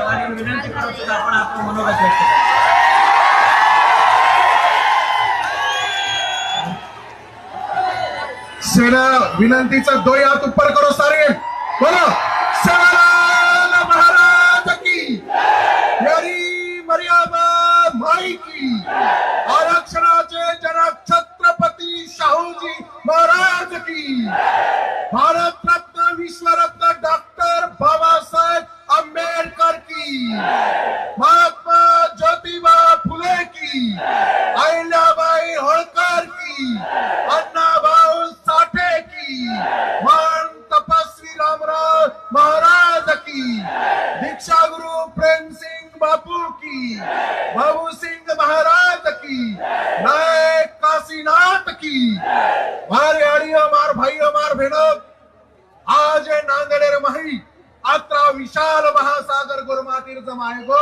आणि विनंती करतो आपण आपलं मनोगत व्यक्त सेना विनंतीचा दोय हात उपर करो सारे. बोलो. सेना महाराज की यारी मर्यादा माई की आरक्षणाचे जनक छत्रपती शाहूजी महाराज की भारत रत्न विश्वरत्न डॉक्टर बाबासाहेब आंबेडकर की महात्मा ज्योतिबा फुले की अहिल्याबाई होळकर की अण्णाभाऊ साठे की महान तपस्वी रामराव महाराज की दीक्षागुरु प्रेम सिंग बापू की बाबू सिंग महाराज की नायक काशीनाथ की मारे आणि मार भाई मार भेणो आज हे नांदेडेर माही आता विशाल महासागर गुरुमातीर्थ मायगो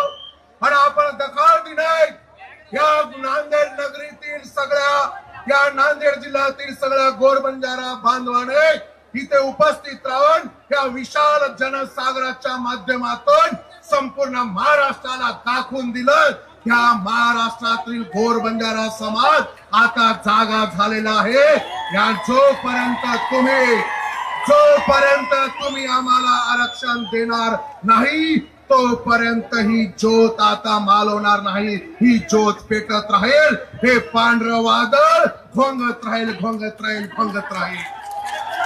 आणि आपण दखल दिनाय या नांदेड नगरीतील सगळ्या या नांदेड जिल्ह्यातील सगळ्या गोरबंजारा बांधवाने इथे उपस्थित राहून या विशाल जनसागराच्या माध्यमातून संपूर्ण महाराष्ट्राला दाखवून दिलं. या महाराष्ट्रातील गोर बंजारा समाज आता जागा झालेला आहे. या जोपर्यंत तुम्ही जोपर्यंत तुम्ही आम्हाला आरक्षण देणार नाही तोपर्यंत ही ज्योत आता मालवणार नाही. ही ज्योत पेटत राहील हे पांढरं वादळ घोंगत राहील घोंगत राहील घोंगत राहील.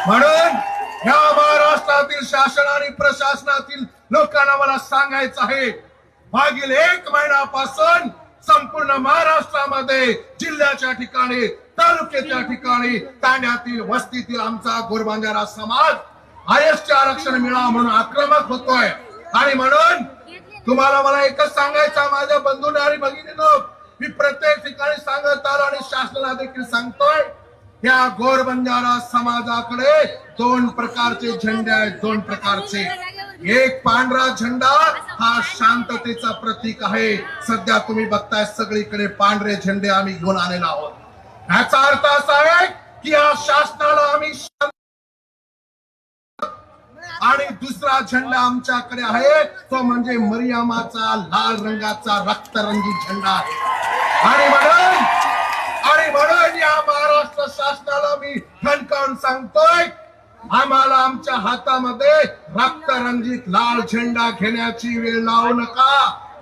म्हणून या महाराष्ट्रातील शासन आणि प्रशासनातील लोकांना मला सांगायचं आहे मागील एक महिन्यापासून संपूर्ण महाराष्ट्रामध्ये जिल्ह्याच्या ठिकाणी तालुक्याच्या ठिकाणी तांड्यातील वस्तीतील आमचा गोरबांजारा समाज आयएसचे आरक्षण मिळावं म्हणून आक्रमक होतोय. आणि म्हणून तुम्हाला मला एकच सांगायचं माझ्या बंधू आणि भगिनीनं मी प्रत्येक ठिकाणी सांगत आलो आणि शासनाला देखील सांगतोय या गोरबंजारा समाजाकडे दोन प्रकारचे झेंडे आहेत दोन प्रकारचे. एक पांढरा झेंडा हा शांततेचा प्रतीक आहे. सध्या तुम्ही बघताय सगळीकडे पांढरे झेंडे आम्ही घेऊन आलेलो आहोत. ह्याचा अर्थ असा आहे की या शासनाला आम्ही आणि दुसरा झेंडा आमच्याकडे आहे. तो म्हणजे मरियामाचा लाल रंगाचा रक्तरंगी झेंडा आहे. आणि म्हणून आणि म्हणून या महाराष्ट्र शासनाला मी ठणकावून सांगतोय आम्हाला आमच्या हातामध्ये रक्तरंजित लाल झेंडा घेण्याची वेळ लावू नका.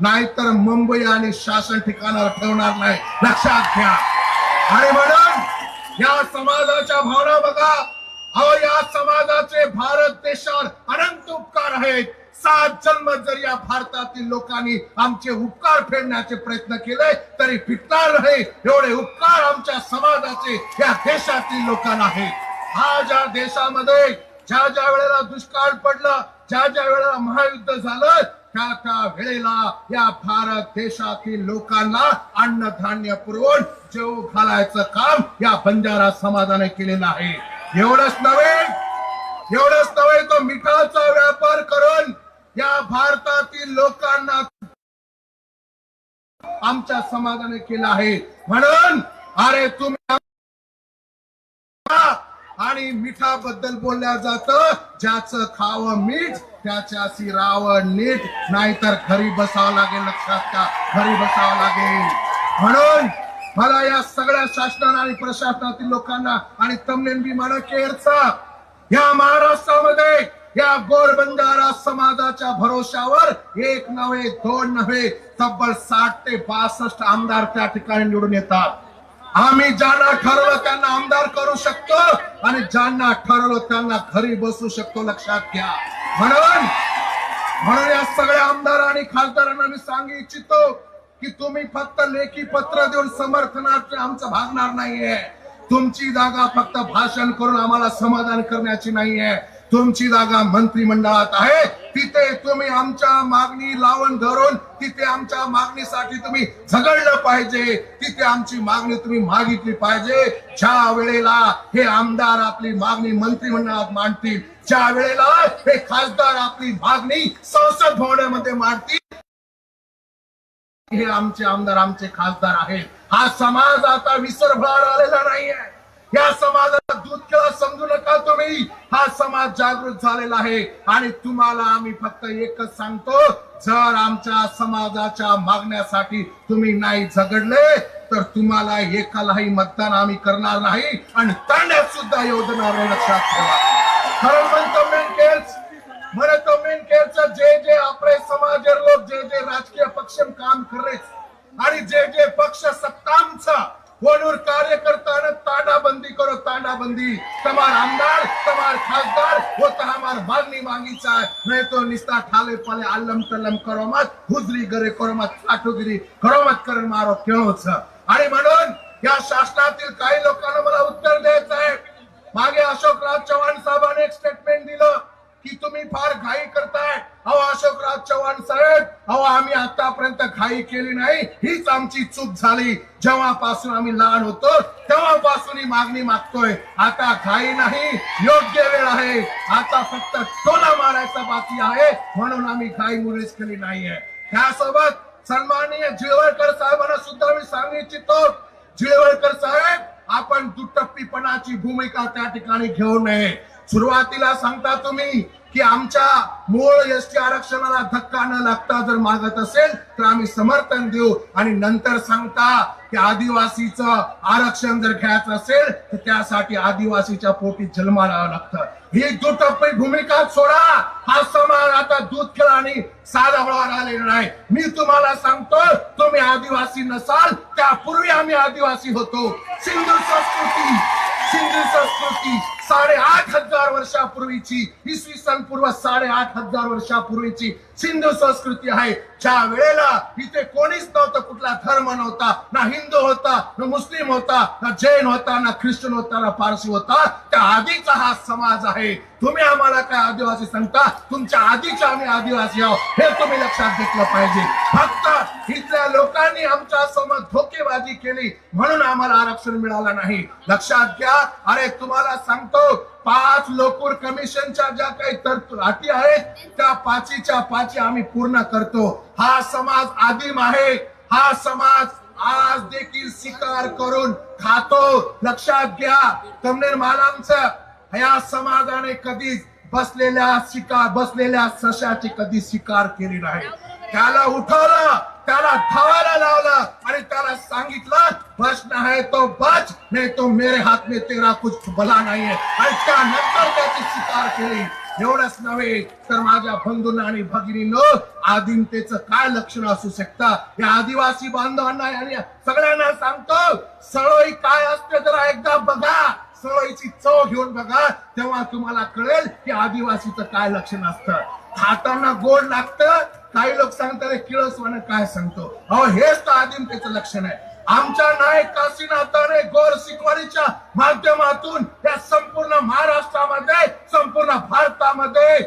नाहीतर मुंबई आणि शासन ठिकाणावर ठेवणार नाही. लक्षात घ्या. आणि म्हणून या समाजाच्या भावना बघा. अहो या समाजाचे भारत देशावर अनंत उपकार आहेत. सात जन्म जर या भारतातील लोकांनी आमचे उपकार फेडण्याचे प्रयत्न केले तरी फिटणार नाही. एवढे उपकार आमच्या समाजाचे या देशातील लोकांना आहेत. आज या देशामध्ये ज्या ज्या वेळेला दुष्काळ पडला ज्या ज्या वेळेला महायुद्ध झालं त्या त्या वेळेला या भारत देशातील लोकांना अन्नधान्य पुरवून जेव घालायचं काम या बंजारा समाजाने केलेलं आहे. एवढंच नव्हे एवढंच नव्हे तो मिठाचा व्यापार करून या भारतातील लोकांना आमच्या समाजाने केलं आहे. म्हणून अरे तुम्ही आणि मिठाबद्दल बोलल्या जात ज्याचं खाव मीठ त्याच्याशी राव नीट. नाहीतर घरी बसावं लागेल लक्षात का घरी बसावं लागेल. म्हणून मला या सगळ्या शासनाला आणि प्रशासनातील लोकांना आणि तमनेन विमान केअरचा या महाराष्ट्रामध्ये या गोरबंजारा समाजाच्या भरोशावर एक नव्हे दोन नव्हे तब्बल साठ ते बासष्ट आमदार त्या ठिकाणी निवडून येतात. आम्ही ज्यांना ठरवलं त्यांना आमदार करू शकतो आणि ज्यांना ठरवलं त्यांना घरी बसू शकतो लक्षात घ्या. म्हणून म्हणून या सगळ्या आमदार आणि खासदारांना मी सांगू इच्छितो की तुम्ही फक्त लेखी पत्र देऊन समर्थनार्थ आमचं भागणार नाहीये. तुमची जागा फक्त भाषण करून आम्हाला समाधान करण्याची नाहीये. तुमची जागा मंत्रिमंडळात आहे. तिथे तुम्ही आमच्या मागणी लावून धरून तिथे आमच्या मागणीसाठी तुम्ही झगडलं पाहिजे. तिथे आमची मागणी तुम्ही मागितली पाहिजे. ज्या वेळेला हे आमदार आपली मागणी मंत्रिमंडळात मांडतील ज्या वेळेला हे खासदार आपली मागणी संसद भवनामध्ये मांडतील हे आमचे आमदार आमचे खासदार आहेत. हा समाज आता विसरभार आलेला नाहीये. या समाजाला दूध खेळा समजू नका तुम्ही. हा समाज जागृत झालेला आहे. आणि तुम्हाला आम्ही फक्त एकच सांगतो जर आमच्या समाजाच्या मागण्यासाठी तुम्ही नाही झगडले तर तुम्हाला एकालाही मतदान आम्ही करणार नाही. आणि तांड्यात सुद्धा योजना लक्षात ठेवा. खरं म्हणतो मेनकेच म्हणतो मेनकेच जे जे आपले समाज लोक जे जे राजकीय पक्ष काम करेच आणि जे जे पक्ष सत्तांचा फोनवर कार्यकर्तानं तांडाबंदी करो तांडाबंदी. तमार आमदार तमार खासदार वो तो हमार मांगनी मांगी चाहे नहीं तो निस्ता ठाले पाले आलम तलम करो मत हुजरी गरे करो मत काठोगिरी करो मत करण मारो खेळोच आणि म्हणून या शासनातील काही लोकांना मला उत्तर द्यायचं आहे. मागे अशोकराव चव्हाण साहेबांनी एक स्टेटमेंट दिलं की तुम्ही फार घाई करता अशोकराव चव्हाण साहेब अहो आम्ही आतापर्यंत घाई केली नाही. हीच आमची चूक झाली. जेव्हापासून आम्ही लहान होतो तेव्हापासून ही मागणी मागतोय. आता घाई नाही योग्य वेळ आहे. आता फक्त टोला मारायचा बाकी आहे म्हणून आम्ही घाई मुलीच केली नाहीये. त्यासोबत सन्माननीय जिळवळकर साहेबांना सुद्धा मी सांगू इच्छितो. जिळवळकर साहेब आपण दुटप्पीपणाची भूमिका त्या ठिकाणी घेऊ नये. सुरुवातीला सांगता तुम्ही की आमच्या मूळ एस टी आरक्षणाला धक्का न लागता जर मागत असेल तर आम्ही समर्थन देऊ. आणि नंतर सांगता की आदिवासीचं आरक्षण जर घ्यायचं असेल तर त्यासाठी आदिवासीच्या पोटी जन्मा राहावं लागतं. ही दुटप्पी भूमिका सोडा. हा समाज आता दूध खेळ आणि साधा हळवा आलेला नाही. मी तुम्हाला सांगतो तुम्ही आदिवासी नसाल त्यापूर्वी आम्ही आदिवासी होतो. सिंधू संस्कृती सिंधू संस्कृती. साडेआठ हजार वर्षापूर्वीची इसवी सन पूर्व साडेआठ हजार वर्षापूर्वीची सिंधू संस्कृती आहे. ज्या वेळेला इथे कोणीच नव्हतं कुठला धर्म नव्हता ना हिंदू होता ना मुस्लिम होता ना जैन होता ना ख्रिश्चन होता ना पारसी होता त्या आधीचा हा समाज आहे. तुम्ही आम्हाला काय आदिवासी सांगता? तुमच्या आधीच्या आम्ही आदिवासी आहोत. हे तुम्ही लक्षात घेतलं पाहिजे. फक्त इथल्या लोकांनी आमच्यासमोर धोकेबाजी केली म्हणून आम्हाला आरक्षण मिळालं नाही. लक्षात घ्या. अरे तुम्हाला सांगतो पाच लोकूर कमिशनच्या ज्या काही तरतु अटी आहेत त्या पाचीच्या पाची आम्ही पूर्ण करतो. हा समाज आदिम आहे. हा समाज आज देखील शिकार करून खातो. लक्षात घ्या. तमनेर मालांचं या समाजाने कधीच बसलेल्या शिकार बसलेल्या सशाची कधी शिकार केली नाही. त्याला उठवलं. त्याला धावायला लावलं आणि त्याला सांगितलं बचना आहे तो बच नाही तो मेरे हात में तेरा कुछ भला नाहीये. आणि त्यानंतर त्याची शिकार केली. एवढंच नव्हे तर माझ्या बंधूंना आणि भगिनीनं आदिमतेच काय लक्षण असू शकता? या आदिवासी बांधवांना आणि सगळ्यांना सांगतो सळोई काय असते जरा एकदा बघा सवयीची चव घेऊन बघा तेव्हा तुम्हाला कळेल की आदिवासीचं काय लक्षण असतं. खाताना गोड लागतं काही लोक सांगतात किळस काय सांगतो? अहो हेच तर आदिमतेचं लक्षण आहे. आमच्या नायक काशीनाथाने गोर शिकवणीच्या माध्यमातून या संपूर्ण महाराष्ट्रामध्ये संपूर्ण भारतामध्ये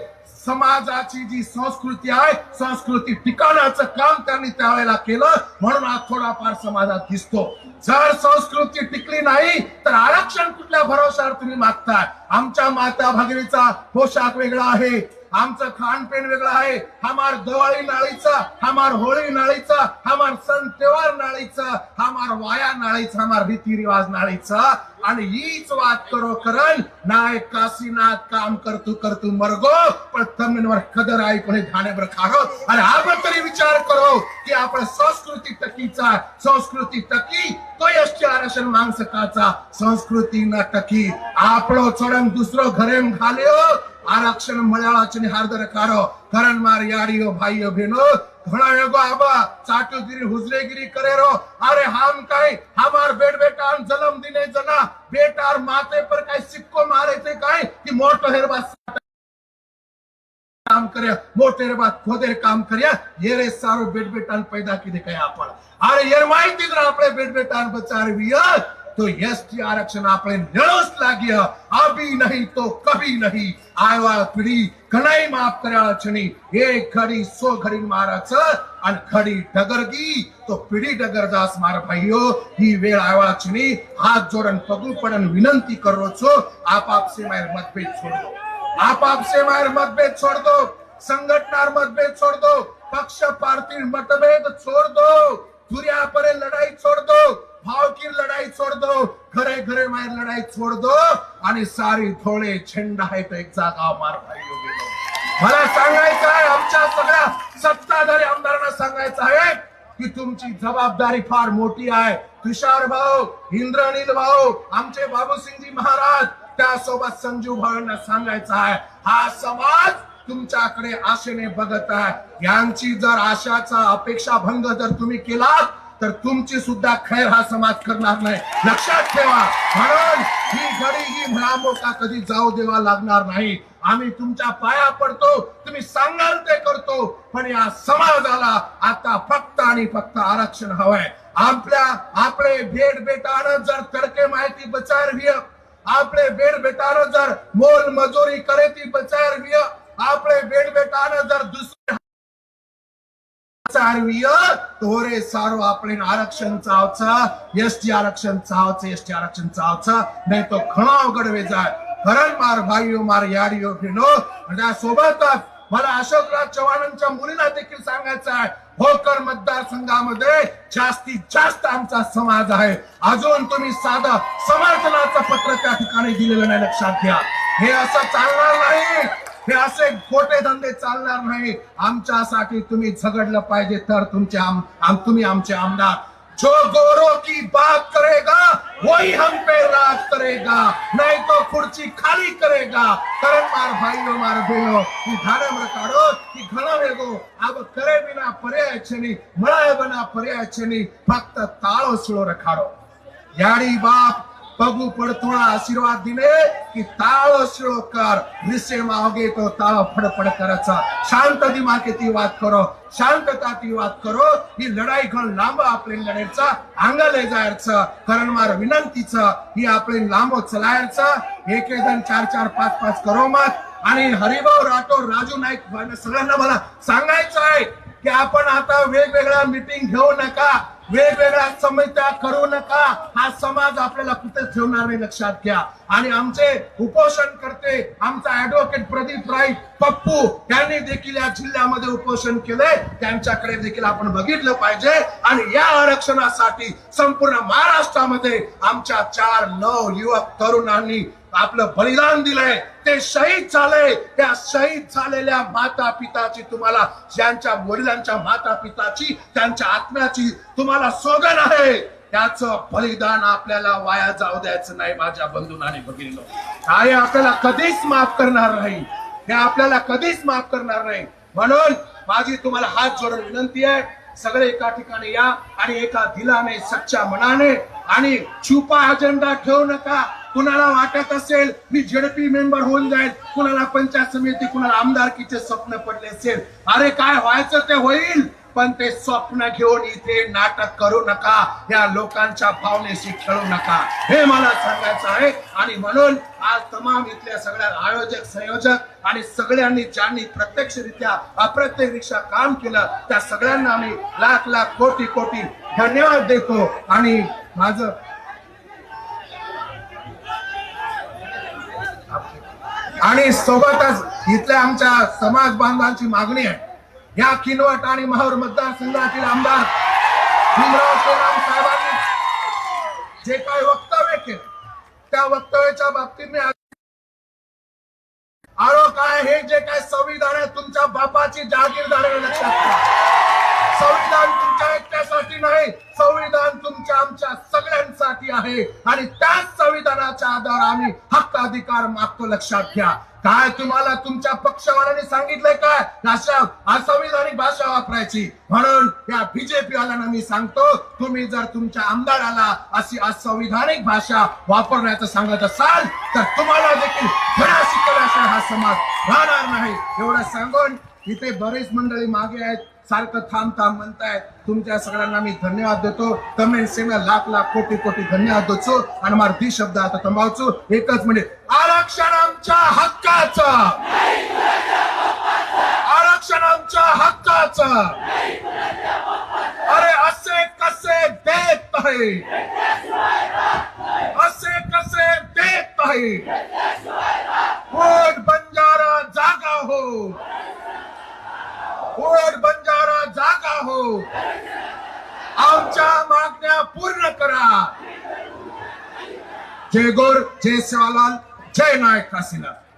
समाजाची जी संस्कृती आहे संस्कृती टिकवण्याचं काम त्यांनी त्यावेळेला केलं. म्हणून आज थोडाफार समाजात दिसतो. जर संस्कृती टिकली नाही तर आरक्षण कुठल्या भरोशावर तुम्ही मागताय? आमच्या माता भगिनीचा पोशाख वेगळा आहे आमचं खानपेन वेगळं आहे हमार दिवाळी नाळीचा हमार होळी नाळीचा हमार सण त्योहार नाळीचा हमार वाया नाळीचा हमार रीतिरिवाज नाळीचा. आणि हीच वाद करो करण नाय काशीनाथ काम करतू करतू मरगो पण तमिळवर कदर आई कोणी धाण्यावर खारो. आणि आपण तरी विचार करो की आपण संस्कृती टकीचा संस्कृती टकी तो यश आरक्षण मांग सकाचा संस्कृती न टकी आपलो चढण दुसरो घरेम घाल्यो. आरक्षण मळ्याळाचे हार्दर कारो करण मार यारियो भाइयो बहनो घणा एगो आबा. चाटुगिरी हुजरेगिरी करे रो. अरे हम काय? हमार बेट बेटा जन्म दिने जना. बेटार माथे पर काय सिक्को मारे थे काय? की मोठो हेरबा काम કર્યા મોટેર બાદ ખોદેર કામ કર્યા યેરે સારો બેટ બેટાન पैदा किती काय आपण अरे यर माहिती जर आपले बेट बेटान बचारवी तो एसटी आरक्षण આપણે નળસ લાગ્યા અભી નહીં તો કભી નહીં આવા પીડી ઘણાઈ માફ કર્યા છની એક ઘડી સો ઘડી મારા અને ઘડી ડગરગી તો પીડી ડગરદાસ મારા ભાઈઓ ही वेळ આવ્યા છની હાથ જોડન પગલું પડન વિનંતી કરો છો આપ આપ से मार मतभेद छोड़ दो आप आपसे मतभेद सोडतो संघटनार मतभेद सोडतो पक्ष पार्टी मतभेद सोडतो दो दुरिया परे भावकीर लढाई सोडतो घरे घरे बाहेर लढाई सोडतो आणि सारी थोडे झेंडा आहे तो एक जागा मार मला सांगायचं आहे आमच्या सगळ्या सत्ताधारी आमदारांना सांगायचं आहे की तुमची जबाबदारी फार मोठी आहे. तुषार भाऊ इंद्रनील भाऊ आमचे बाबूसिंगजी महाराज त्यासोबत संजू भाऊंना सांगायचं आहे हा समाज तुमच्याकडे आशेने बघत आहे. यांची जर आशाचा अपेक्षा भंग जर तुम्ही केला तर तुमची सुद्धा खैर हा समाज करणार नाही. लक्षात ठेवा म्हणून ही घडी ही भयामोका कधी जाऊ देवा लागणार नाही. आम्ही तुमच्या पाया पडतो तुम्ही सांगाल ते करतो पण या समाजाला आता फक्त आणि फक्त आरक्षण हवंय. आपल्या आपले भेट बेटानं जर तडके माहिती बचार आपले बेड बेटानं जर मोल मजुरी करे ती बचारवीय आपले बेड बेटानं जर दुसरे चारवीय तोरे सारो આપણે આરક્ષણ ચાવછા એસટી આરક્ષણ ચાવછે એસટી આરક્ષણ ચાવછા નહીં તો ઘણો ગડવે જાય ખરણ માર ભાઈઓ માર याडियो फिनो आणि या सोबतच मला अशोकराव चव्हाणांच्या मुलींना देखील सांगायचं आहे भोकर मतदारसंघामध्ये जास्तीत जास्त आमचा समाज आहे. अजून तुम्ही साधं समर्थनाचं पत्र त्या ठिकाणी दिलेलं नाही लक्षात घ्या. हे असं चालणार नाही. हे असे खोटे धंदे चालणार नाही. आमच्यासाठी तुम्ही झगडलं पाहिजे तर तुमचे आम, आम तुम्ही आमचे आमदार जो गोरों की बात करेगा वही हम पे राज करेगा नहीं तो खुर्ची खाली करेगा करण मार भाईओ मार बहनो की ધાડમ રકાડો की ઘણા વેગો આબ કરે વિના પર્યાય છે નહીં મળાય બના પર્યાય છે નહીં ફક્ત તાળો સુળો રખાડો याडी बाप पगू थोडा आशीर्वाद दिले की ताळ शिळो कर विषय मागे तो ताळ फडफड करायचा. शांत दिमाखेती वाद करो. शांतता ती वाद करो. ही लढाई घण लांब आपले लढायचा अंगाले जायचं. कारण मार विनंतीचं. ही आपले लांब चलायचं. एक एक जण चार चार पाच पाच करो मत. आणि हरिभाऊ राठोड राजू नाईक सगळ्यांना मला सांगायचं आहे की आपण आता वेगवेगळ्या मीटिंग घेऊ नका. वेगवेगळ्या समित्या करू नका. हा समाज आपल्याला कुठे ठेवणार नाही लक्षात घ्या. आणि आमचे उपोषण करते आमचा ऍडव्होकेट प्रदीप राई पप्पू यांनी देखील या जिल्ह्यामध्ये उपोषण केलंय. त्यांच्याकडे देखील आपण बघितलं पाहिजे. आणि या आरक्षणासाठी संपूर्ण महाराष्ट्रामध्ये आमच्या चार नऊ युवक तरुणांनी आपलं बलिदान दिलंय. ते शहीद झाले त्या शहीद झालेल्या माता पिताची तुम्हाला ज्यांच्या वडिलांच्या माता पिताची त्यांच्या आत्म्याची तुम्हाला सोगन आहे. त्याचं बलिदान आपल्याला वाया जाऊ द्यायचं नाही माझ्या बंधूनाने बघितलं काय आपल्याला कधीच माफ करणार नाही. हे आपल्याला कधीच माफ करणार नाही. म्हणून माझी तुम्हाला हात जोडून विनंती आहे सगळे एका ठिकाणी या आणि एका दिलाने सच्च्या मनाने आणि छुपा अजेंडा ठेवू नका. कुणाला वाटत असेल मी झेडपी मेंबर होऊन जाईल कुणाला पंचायत समिती कुणाला आमदारकीचे स्वप्न पडले असेल अरे काय व्हायचं ते होईल. पण ते स्वप्न घेऊन इथे नाटक करू नका. या लोकांच्या भावनेशी खेळू नका. हे मला सांगायचं आहे. आणि म्हणून आज तमाम इथल्या सगळ्या आयोजक संयोजक आणि सगळ्यांनी ज्यांनी प्रत्यक्षरित्या अप्रत्यक्षरित्या काम केलं त्या सगळ्यांना आम्ही लाख लाख कोटी कोटी धन्यवाद देतो. आणि माझं आणि सोबतच इथल्या आमच्या समाज बांधवांची मागणी आहे. या किनवट आणि महावर मतदारसंघातील आमदार भीमराव साहेबांनी जे काही वक्तव्य केलं त्या वक्तव्याच्या बाबतीत मी आज- आरो काय हे जे काय संविधान आहे तुमच्या बापाची जागीरदार लक्षात संविधान तुमच्या एकट्यासाठी नाही संविधान तुमच्या आहे. आणि त्याच संविधानाच्या आधार आम्ही हक्क अधिकार मागतो लक्षात घ्या. काय तुम्हाला तुमच्या पक्षवाल्याने सांगितलंय काय? भाषा असंविधानिक भाषा वापरायची. म्हणून या बीजेपी वाल्यांना मी सांगतो तुम्ही जर तुमच्या आमदाराला अशी असंविधानिक भाषा वापरण्याचं सांगत असाल तर तुम्हाला देखील धडा शिकवल्याशिवाय हा समाज राहणार नाही. एवढं सांगून इथे बरेच मंडळी मागे आहेत. सारखं थांब थांब म्हणताय. तुमच्या सगळ्यांना मी धन्यवाद देतो. कमेंट सेना लाख लाख कोटी कोटी धन्यवाद देतो. आणि मारती शब्द आता थांबावचो एकच म्हणजे आरक्षण आमच्या हक्काचं. आरक्षण आमच्या हक्काचं. अरे असे कसे देत आहे असे कसे देत आहे कोट बंजारा जागा हो. कोट बंजारा जागा हो. आमच्या मागण्या पूर्ण करा. जय गोर जय सेवालाल जय नायक काशीनाथ.